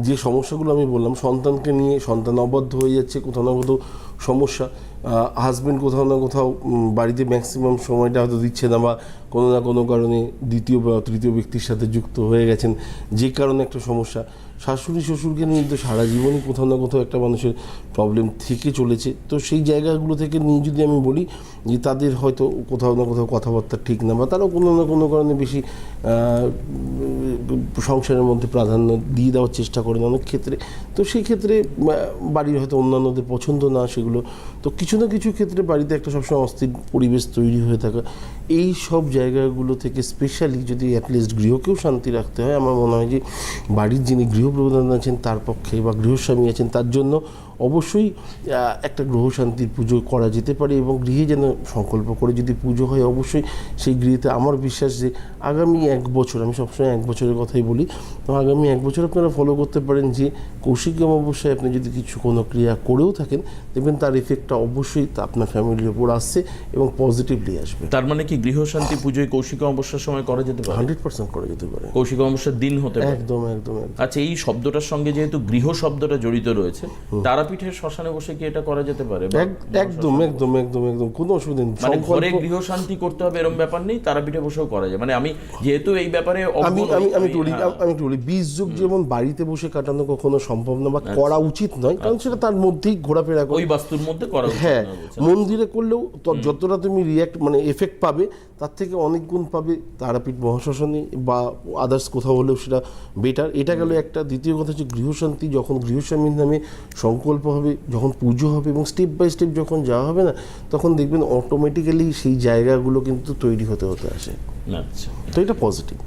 যে সমস্যাগুলো আমি বললাম সন্তানকে নিয়ে সন্তান অবাধ্য হয়ে যাচ্ছে কোথাও না কোথাও সমস্যা। হাজবেন্ড কোথাও না কোথাও বাড়িতে ম্যাক্সিমাম সময়টা হয়তো দিচ্ছে না বা কোনো না কোনো কারণে দ্বিতীয় বা তৃতীয় ব্যক্তির সাথে যুক্ত হয়ে গেছেন, যে কারণে একটা সমস্যা। শাশুড়ি, শ্বশুরকে নিয়ে তো সারা জীবনই কোথাও না কোথাও একটা মানুষের প্রবলেম থেকে চলেছে। তো সেই জায়গাগুলো থেকে নিয়ে যদি আমি বলি যে তাদের হয়তো কোথাও না কোথাও কথাবার্তা ঠিক না বা তারাও কোনো না কোনো কারণে বেশি সংসারের মধ্যে প্রাধান্য দিয়ে দেওয়ার চেষ্টা করেন অনেক ক্ষেত্রে। তো সেই ক্ষেত্রে বাড়ির হয়তো অন্যান্যদের পছন্দ না, সেগুলো তো কিছু না কিছু ক্ষেত্রে বাড়িতে একটা সবসময় অস্থির পরিবেশ তৈরি হয়ে থাকা। এই সব জায়গাগুলো থেকে স্পেশালি যদি অ্যাটলিস্ট গৃহকেও শান্তি রাখতে হয়, আমার মনে হয় যে বাড়ির যিনি গৃহপ্রধান আছেন, তার পক্ষে বা গৃহস্বামী আছেন, তার জন্য অবশ্যই একটা গ্রহ শান্তির পুজো করা যেতে পারে এবং গৃহে যেন সংকল্প করে যদি পুজো হয়, অবশ্যই সেই গৃহেতে আমার বিশ্বাস যে আগামী এক বছর, আমি সবসময় এক বছরের কথাই বলি, তো আগামী এক বছর আপনারা ফলো করতে পারেন যে কৌশিকী অমাবস্যায় আপনি যদি কিছু কোনো ক্রিয়া করেও থাকেন, দেখবেন তার এফেক্টটা অবশ্যই আপনার ফ্যামিলির ওপর আসছে এবং পজিটিভলি আসবে। তার মানে কি গৃহশান্তি পুজোয় কৌশিক অমাবস্যার সময় করা যেতে পারে? হান্ড্রেড পার্সেন্ট করা যেতে পারে। কৌশিক অমাবস্যার দিন হতে পারে। একদম একদম আচ্ছা এই শব্দটার সঙ্গে যেহেতু গৃহ শব্দটা জড়িত রয়েছে তারাপীঠের শ্মশানে বসে কি এটা করা যেতে পারে? একদম একদম একদম একদম কোনো অসুবিধা নেই। মানে ঘরে সংকল্প- গৃহ শান্তি করতে হবে এরকম ব্যাপার নেই তারাপীঠে বসেও করা যায়। মানে আমি যেহেতু এই ব্যাপারে আমি আমি আমি বলি হ্যাঁ। আমি বলি বীজ যুগ যেমন বাড়িতে বসে কাটানো কখনো সম্ভব না বা করা উচিত নয় কারণ সেটা তার মধ্যেই ঘোরাফেরা করে। ওই বাস্তুর মধ্যে করা হ্যাঁ মন্দিরে করলেও যতটা তুমি রিয়াক্ট মানে এফেক্ট পাবে তার থেকে অনেক গুণ পাবে তারাপীঠ মহাশ্মশানে বা আদার্স কোথাও হলেও সেটা বেটার এটা গেল একটা দ্বিতীয় কথা হচ্ছে গৃহশান্তি যখন গৃহস্বামীর নামে সংকল্প হবে যখন পুজো হবে এবং স্টেপ বাই স্টেপ যখন যাওয়া হবে না তখন দেখবেন অটোমেটিক্যালি সেই জায়গাগুলো কিন্তু তৈরি হতে হতে আসে। আচ্ছা। তো এটা পজিটিভ